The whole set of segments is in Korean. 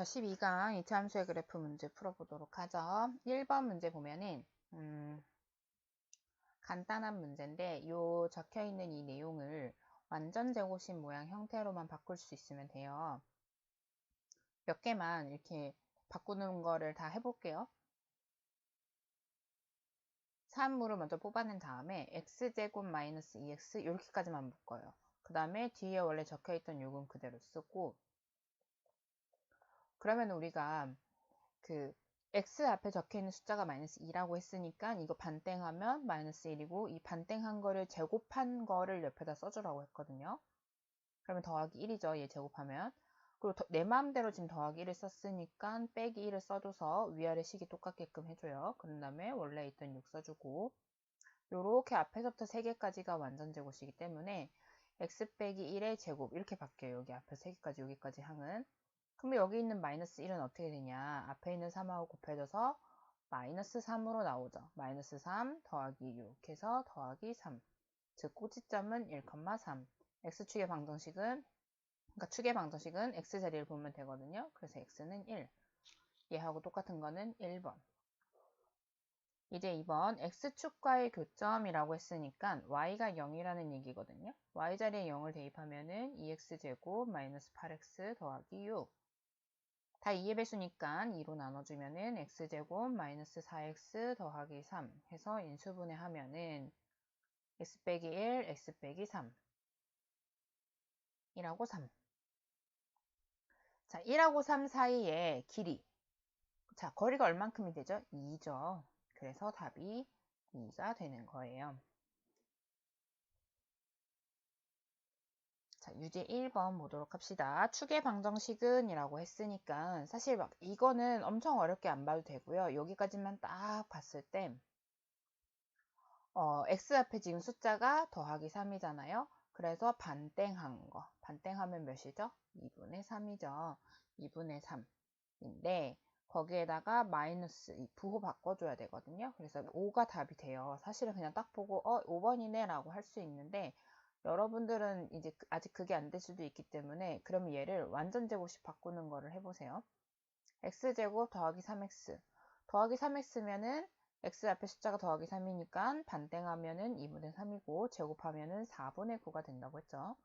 자, 12강 이차함수의 그래프 문제 풀어보도록 하죠. 1번 문제 보면은 음, 간단한 문제인데 요 적혀있는 이 내용을 완전 제곱식 모양 형태로만 바꿀 수 있으면 돼요. 몇 개만 이렇게 바꾸는 거를 다 해볼게요. 3으로 먼저 뽑아낸 다음에 x제곱 마이너스 2x 이렇게까지만 묶어요. 그 다음에 뒤에 원래 적혀있던 요금 그대로 쓰고 그러면 우리가 그 x 앞에 적혀 있는 숫자가 마이너스 2라고 했으니까 이거 반땡하면 마이너스 1이고 이 반땡한 거를 제곱한 거를 옆에다 써주라고 했거든요. 그러면 더하기 1이죠. 얘 제곱하면. 그리고 더, 내 마음대로 지금 더하기 1을 썼으니까 빼기 1을 써줘서 위아래 식이 똑같게끔 해줘요. 그런 다음에 원래 있던 6 써주고 요렇게 앞에서부터 3개까지가 완전 제곱이기 때문에 x 빼기 1의 제곱 이렇게 바뀌어요. 여기 앞에 3개까지 여기까지 항은. 그럼 여기 있는 마이너스 1은 어떻게 되냐? 앞에 있는 3하고 곱해져서 마이너스 3으로 나오죠. 마이너스 3 더하기 6 해서 더하기 3. 즉 꼭지점은 1,3. x축의 방정식은 그러니까 축의 방정식은 x자리를 보면 되거든요. 그래서 x는 1. 얘하고 똑같은 거는 1번. 이제 2번 x축과의 교점이라고 했으니까 y가 0이라는 얘기거든요. y자리에 0을 대입하면 은 2x제곱 마이너스 8x 더하기 6. 다 2의 배수니까 2로 나눠주면은 x제곱 마이너스 4x 더하기 3 해서 인수분해 하면은 x 빼기 1, x 빼기 3 1하고 3 자, 1하고 3 사이의 길이 자, 거리가 얼만큼이 되죠? 2죠. 그래서 답이 2가 되는 거예요. 자, 유제 1번 보도록 합시다. 축의 방정식은 이라고 했으니까 사실 막 이거는 엄청 어렵게 안 봐도 되고요. 여기까지만 딱 봤을 때 어, x 앞에 지금 숫자가 더하기 3이잖아요. 그래서 반땡한 거. 반땡하면 몇이죠? 2분의 3이죠. 2분의 3인데 거기에다가 마이너스 부호 바꿔줘야 되거든요. 그래서 5가 답이 돼요. 사실은 그냥 딱 보고 어 5번이네 라고 할 수 있는데 여러분들은 이제 그, 아직 그게 안 될 수도 있기 때문에 그럼 얘를 완전 제곱식 바꾸는 거를 해보세요. x제곱 더하기 3x 더하기 3x면은 x 앞에 숫자가 더하기 3이니까 반땡하면은 2분의 3이고 제곱하면은 4분의 9가 된다고 했죠.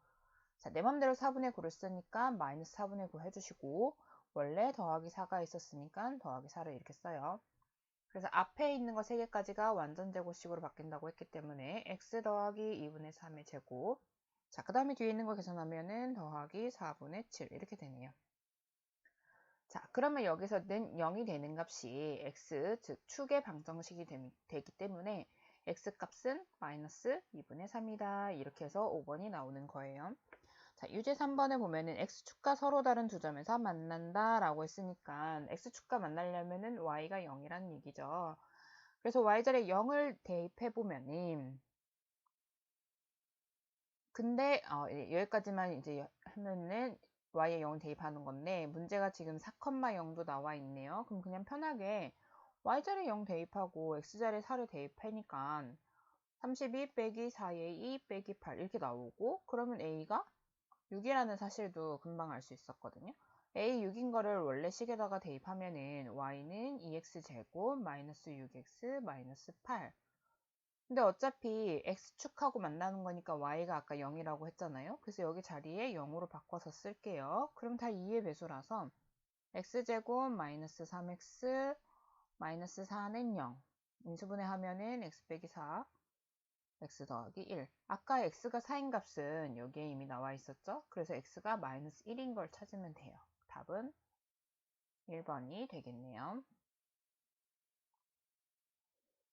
자, 내 맘대로 4분의 9를 쓰니까 마이너스 4분의 9 해주시고 원래 더하기 4가 있었으니까 더하기 4를 이렇게 써요. 그래서 앞에 있는 거 3개까지가 완전 제곱식으로 바뀐다고 했기 때문에 x 더하기 2분의 3의 제곱 자, 그 다음에 뒤에 있는 거 계산하면은 더하기 4분의 7 이렇게 되네요. 자, 그러면 여기서는 0이 되는 값이 x, 즉 축의 방정식이 되, 기 때문에 x 값은 마이너스 2분의 3이다. 이렇게 해서 5번이 나오는 거예요. 자, 유제 3번에 보면은 x축과 서로 다른 두 점에서 만난다 라고 했으니까 x축과 만나려면은 y가 0이라는 얘기죠. 그래서 y자리에 0을 대입해 보면은 근데 어, 여기까지만 이제 하면은 y에 0을 대입하는 건데 문제가 지금 4,0도 나와 있네요. 그럼 그냥 편하게 y자리에 0 대입하고 x자리에 4를 대입하니까 32 빼기 4에 2 빼기 8 이렇게 나오고 그러면 a가 6이라는 사실도 금방 알 수 있었거든요. a 6인 거를 원래 식에다가 대입하면은 y는 2x제곱 마이너스 6x 마이너스 8 근데 어차피 x축하고 만나는 거니까 y가 아까 0이라고 했잖아요. 그래서 여기 자리에 0으로 바꿔서 쓸게요. 그럼 다 2의 배수라서 x제곱 마이너스 3x 마이너스 4는 0 인수분해 하면은 x 빼기 4 x 더하기 1. 아까 x가 4인 값은 여기에 이미 나와 있었죠? 그래서 x가 마이너스 1인 걸 찾으면 돼요. 답은 1번이 되겠네요.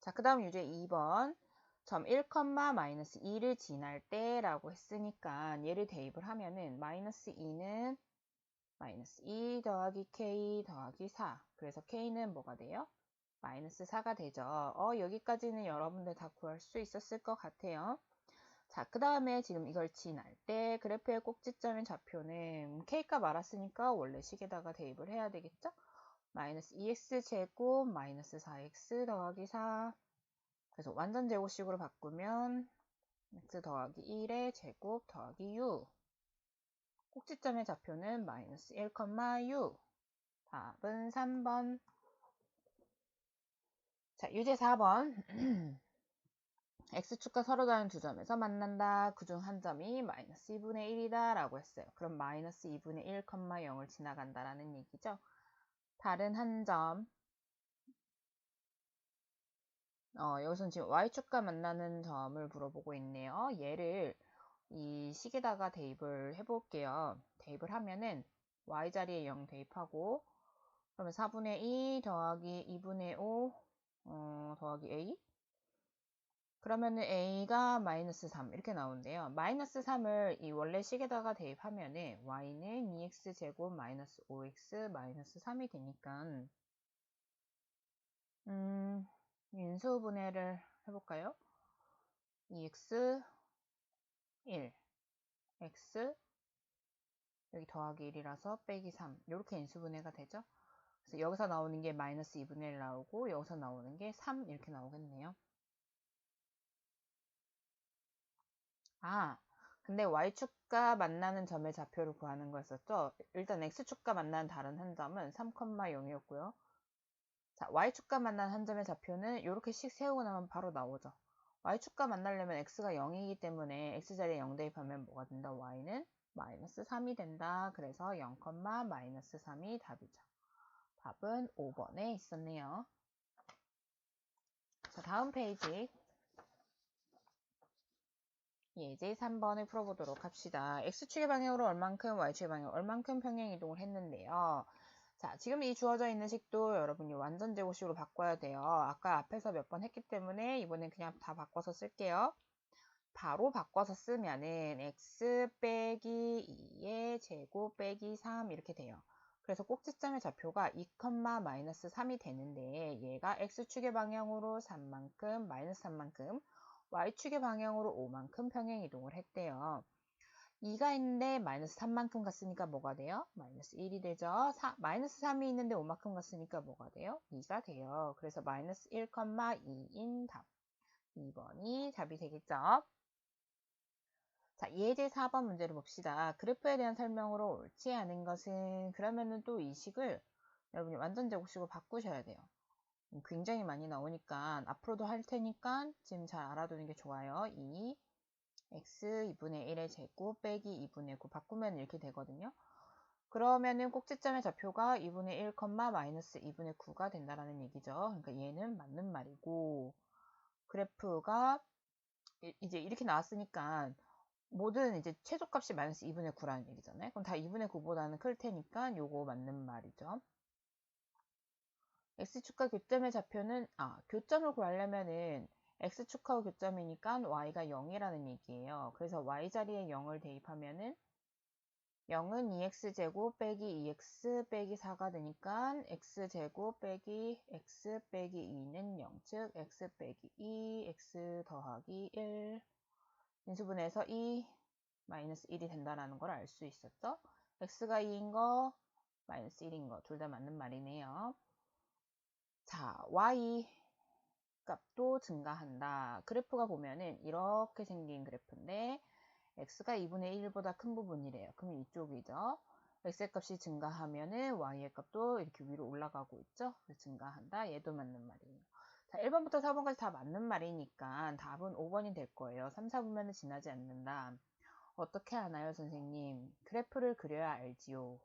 자, 그 다음 유제 2번. 점 1, 마이너스 2를 지날 때 라고 했으니까 얘를 대입을 하면은 마이너스 2는 마이너스 2 더하기 k 더하기 4. 그래서 k는 뭐가 돼요? 마이너스 4가 되죠. 어, 여기까지는 여러분들 다 구할 수 있었을 것 같아요. 자, 그 다음에 지금 이걸 지날 때 그래프의 꼭지점의 좌표는 k값 알았으니까 원래 식에다가 대입을 해야 되겠죠? 마이너스 2x제곱 마이너스 4x 더하기 4 그래서 완전 제곱식으로 바꾸면 x 더하기 1의 제곱 더하기 6 꼭지점의 좌표는 마이너스 1,6 답은 3번. 자, 유제 4번. x축과 서로 다른 두 점에서 만난다. 그 중 한 점이 마이너스 2분의 1이다 라고 했어요. 그럼 마이너스 2분의 1, 0을 지나간다라는 얘기죠. 다른 한 점. 어, 여기서는 지금 y축과 만나는 점을 물어보고 있네요. 얘를 이 식에다가 대입을 해볼게요. 대입을 하면은 y자리에 0 대입하고 그러면 4분의 2 더하기 2분의 5 어, 더하기 a 그러면은 a가 마이너스 3 이렇게 나오는데요. 마이너스 3을 이 원래 식에다가 대입하면은 y는 2x 제곱 마이너스 5x 마이너스 3이 되니까 음, 인수 분해를 해볼까요? 2x 1 x 여기 더하기 1이라서 빼기 3 이렇게 인수분해가 되죠. 그래서 여기서 나오는 게 마이너스 2분의 1 나오고 여기서 나오는 게 3 이렇게 나오겠네요. 아, 근데 y축과 만나는 점의 좌표를 구하는 거였었죠. 일단 x축과 만나는 다른 한 점은 3,0이었고요. 자, y축과 만나는 한 점의 좌표는 이렇게 씩 세우고 나면 바로 나오죠. y축과 만나려면 x가 0이기 때문에 x자리에 0 대입하면 뭐가 된다? y는 마이너스 3이 된다. 그래서 0, 마이너스 3이 답이죠. 답은 5번에 있었네요. 자, 다음 페이지. 예제 3번을 풀어보도록 합시다. x축의 방향으로 얼만큼, y축의 방향으로 얼만큼 평행 이동을 했는데요. 자, 지금 이 주어져 있는 식도 여러분이 완전 제곱식으로 바꿔야 돼요. 아까 앞에서 몇 번 했기 때문에 이번엔 그냥 다 바꿔서 쓸게요. 바로 바꿔서 쓰면은 x 빼기 2의 제곱 빼기 3 이렇게 돼요. 그래서 꼭지점의 좌표가 2, 마이너스 3이 되는데 얘가 x축의 방향으로 3만큼, 마이너스 3만큼 y축의 방향으로 5만큼 평행 이동을 했대요. 2가 있는데 마이너스 3만큼 갔으니까 뭐가 돼요? 마이너스 1이 되죠. 4, 마이너스 3이 있는데 5만큼 갔으니까 뭐가 돼요? 2가 돼요. 그래서 마이너스 1, 2인 답. 2번이 답이 되겠죠. 자, 예제 4번 문제를 봅시다. 그래프에 대한 설명으로 옳지 않은 것은 그러면은 또 이 식을 여러분이 완전 제곱식으로 바꾸셔야 돼요. 굉장히 많이 나오니까 앞으로도 할 테니까 지금 잘 알아두는 게 좋아요. 2 x 2분의 1의 제곱 빼기 2분의 9 바꾸면 이렇게 되거든요. 그러면은 꼭지점의 좌표가 2분의 1, 마이너스 2분의 9가 된다라는 얘기죠. 그러니까 얘는 맞는 말이고 그래프가 이제 이렇게 나왔으니까 모든 이제 최소값이 마이너스 2분의 9라는 얘기잖아요. 그럼 다 2분의 9보다는 클 테니까 요거 맞는 말이죠. x축과 교점의 좌표는 아 교점을 구하려면은 x축하고 교점이니까 y가 0이라는 얘기예요. 그래서 y자리에 0을 대입하면은 0은 2x제곱 빼기 2x 빼기 4가 되니까 x제곱 빼기 x 빼기 2는 0, 즉 x 빼기 2, x 더하기 1 인수분해서 2 마이너스 1이 된다는 걸 알 수 있었죠. x가 2인 거, 마이너스 1인 거 둘 다 맞는 말이네요. 자, y 값도 증가한다. 그래프가 보면은 이렇게 생긴 그래프인데 x가 2분의 1보다 큰 부분이래요. 그럼 이쪽이죠. x의 값이 증가하면은 y의 값도 이렇게 위로 올라가고 있죠. 증가한다. 얘도 맞는 말이에요. 자, 1번부터 4번까지 다 맞는 말이니까 답은 5번이 될 거예요. 3, 4분면은 지나지 않는다. 어떻게 하나요, 선생님? 그래프를 그려야 알지요.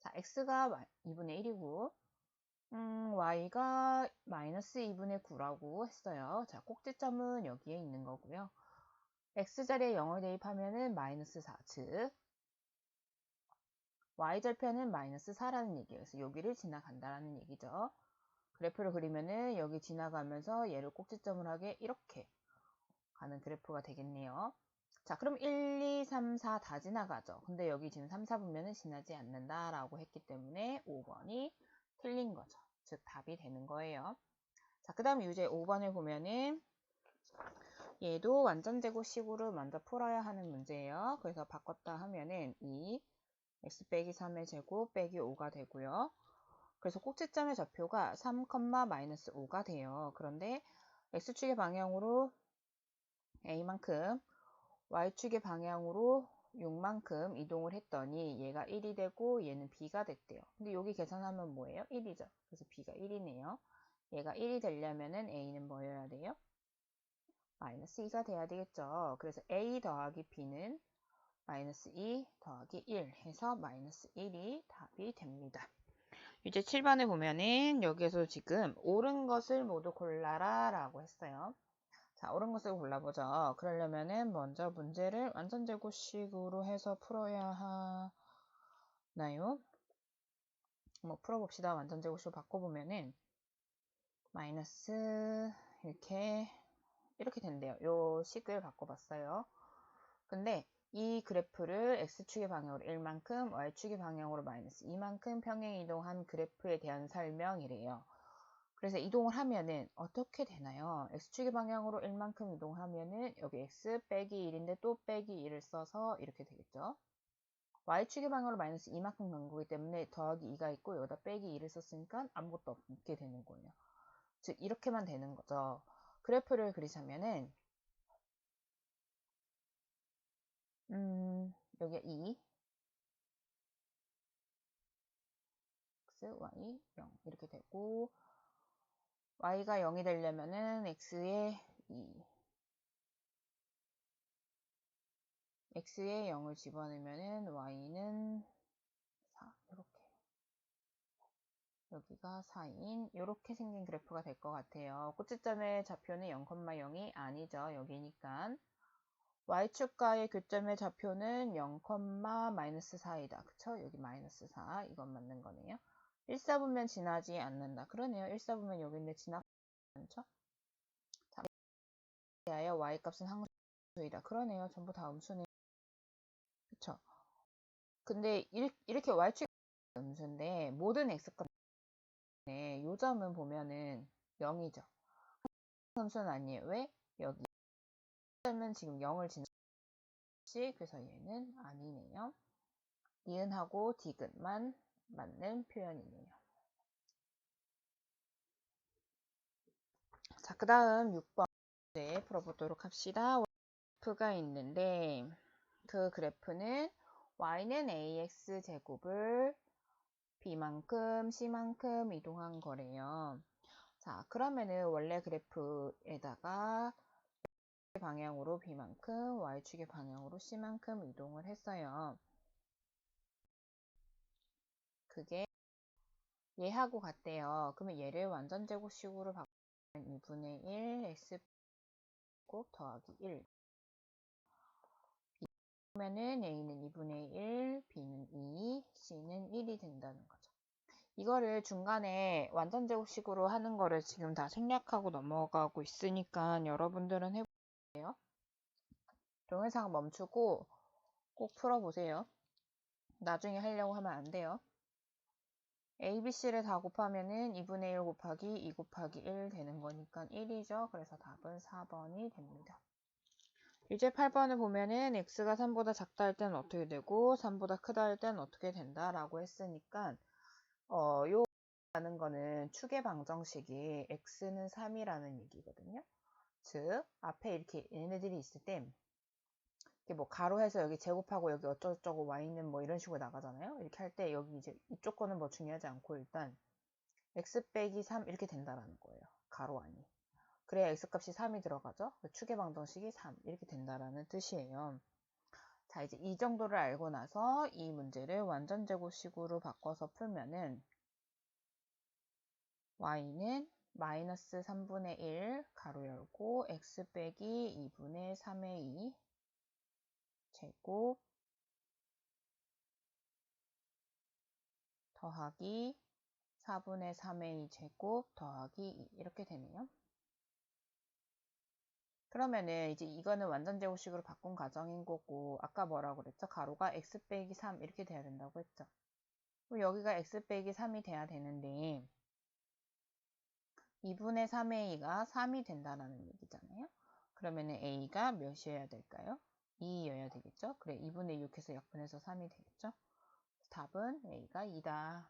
자, x가 2분의 1이고 음, y가 마이너스 2분의 9라고 했어요. 자, 꼭지점은 여기에 있는 거고요. x자리에 0을 대입하면 은 마이너스 4, 즉 y절편은 마이너스 4라는 얘기예요. 그래서 여기를 지나간다라는 얘기죠. 그래프를 그리면은 여기 지나가면서 얘를 꼭지점을 하게 이렇게 가는 그래프가 되겠네요. 자, 그럼 1, 2, 3, 4 다 지나가죠. 근데 여기 지금 3, 4분면은 지나지 않는다라고 했기 때문에 5번이 틀린 거죠. 즉 답이 되는 거예요. 자, 그 다음 유제 5번을 보면은 얘도 완전 제곱식으로 먼저 풀어야 하는 문제예요. 그래서 바꿨다 하면은 2 x 빼기 3의 제곱 빼기 5가 되고요. 그래서 꼭지점의 좌표가 3, 마이너스 5가 돼요. 그런데 x축의 방향으로 a만큼 y축의 방향으로 6만큼 이동을 했더니 얘가 1이 되고 얘는 b가 됐대요. 근데 여기 계산하면 뭐예요? 1이죠. 그래서 b가 1이네요. 얘가 1이 되려면은 a는 뭐여야 돼요? 마이너스 2가 돼야 되겠죠. 그래서 a 더하기 b는 마이너스 2 더하기 1 해서 마이너스 1이 답이 됩니다. 이제 7번에 보면은 여기에서 지금 옳은 것을 모두 골라라 라고 했어요. 자, 옳은 것을 골라보죠. 그러려면은 먼저 문제를 완전 제곱식으로 해서 풀어야 하나요? 뭐 풀어봅시다. 완전 제곱식으로 바꿔보면은 마이너스 이렇게 이렇게 된대요. 요 식을 바꿔봤어요. 근데 이 그래프를 x축의 방향으로 1만큼, y축의 방향으로 마이너스 2만큼 평행 이동한 그래프에 대한 설명이래요. 그래서 이동을 하면은 어떻게 되나요? x축의 방향으로 1만큼 이동하면은 여기 x 빼기 1인데 또 빼기 1을 써서 이렇게 되겠죠. y축의 방향으로 마이너스 2만큼 간 거기 때문에 더하기 2가 있고 여기다 빼기 1을 썼으니까 아무것도 없게 되는 거예요. 즉 이렇게만 되는 거죠. 그래프를 그리자면은 음, 여기 2 x, y, 0 이렇게 되고 y가 0이 되려면은 x에 2 x에 0을 집어넣으면은 y는 4 이렇게. 여기가 4인. 이렇게 생긴 그래프가 될 것 같아요. 꼭지점의 좌표는 0,0이 아니죠. 여기니까 y축과의 교점의 좌표는 0, 마이너스 4이다. 그쵸? 여기 마이너스 4 이건 맞는 거네요. 1사분면 지나지 않는다. 그러네요. 1사분면 여기인데 지나지 않죠? 자, 대하여 y값은 항수이다. 그러네요. 전부 다 음수네요. 그쵸? 근데 이렇게 y축이 음수인데 모든 x값 네, 요점은 보면은 0이죠. 함수는 아니에요. 왜? 여기 점은 지금 0을 지나시 그래서 얘는 아니네요. 니은하고 디귿만 맞는 표현이네요. 자, 그 다음 6번 네, 풀어보도록 합시다. 그래프가 있는데 그 그래프는 y는 ax 제곱을 b만큼 c만큼 이동한 거래요. 자, 그러면은 원래 그래프에다가 방향으로 b만큼 y축의 방향으로 c만큼 이동을 했어요. 그게 얘하고 같대요. 그러면 얘를 완전 제곱식으로 바꾸면 2분의 1 x 곱 더하기 1 그러면은 a는 2분의 1, b는 2, c는 1이 된다는 거죠. 이거를 중간에 완전 제곱식으로 하는 거를 지금 다 생략하고 넘어가고 있으니까 여러분들은 해보 세요. 동영상 멈추고 꼭 풀어보세요. 나중에 하려고 하면 안 돼요. A, B, C를 다 곱하면은 2분의 1 곱하기 2 곱하기 1 되는 거니까 1이죠. 그래서 답은 4번이 됩니다. 이제 8번을 보면은 x가 3보다 작다 할 때는 어떻게 되고 3보다 크다 할 때는 어떻게 된다라고 했으니까 어, 요 라는 거는 축의 방정식이 x는 3이라는 얘기거든요. 즉 앞에 이렇게 얘네들이 있을 때 이렇게 뭐 가로해서 여기 제곱하고 여기 어쩌고저쩌고 y는 뭐 이런 식으로 나가잖아요. 이렇게 할 때 여기 이제 이쪽 거는 뭐 중요하지 않고 일단 x 빼기 3 이렇게 된다라는 거예요. 가로 아니. 그래야 x값이 3이 들어가죠. 그 축의 방정식이 3 이렇게 된다라는 뜻이에요. 자 이제 이 정도를 알고 나서 이 문제를 완전 제곱식으로 바꿔서 풀면은 y는 마이너스 3분의 1 가로 열고 x 빼기 2분의 3의 2 제곱 더하기 4분의 3의 2 제곱 더하기 2 이렇게 되네요. 그러면은 이제 이거는 완전 제곱식으로 바꾼 가정인 거고 아까 뭐라고 그랬죠? 가로가 x 빼기 3 이렇게 돼야 된다고 했죠. 그럼 여기가 x 빼기 3이 돼야 되는데 2분의 3의 2가 3이 된다라는 얘기잖아요. 그러면은 a가 몇이어야 될까요? 2여야 되겠죠? 그래 2분의 6해서 약분해서 3이 되겠죠? 답은 a가 2다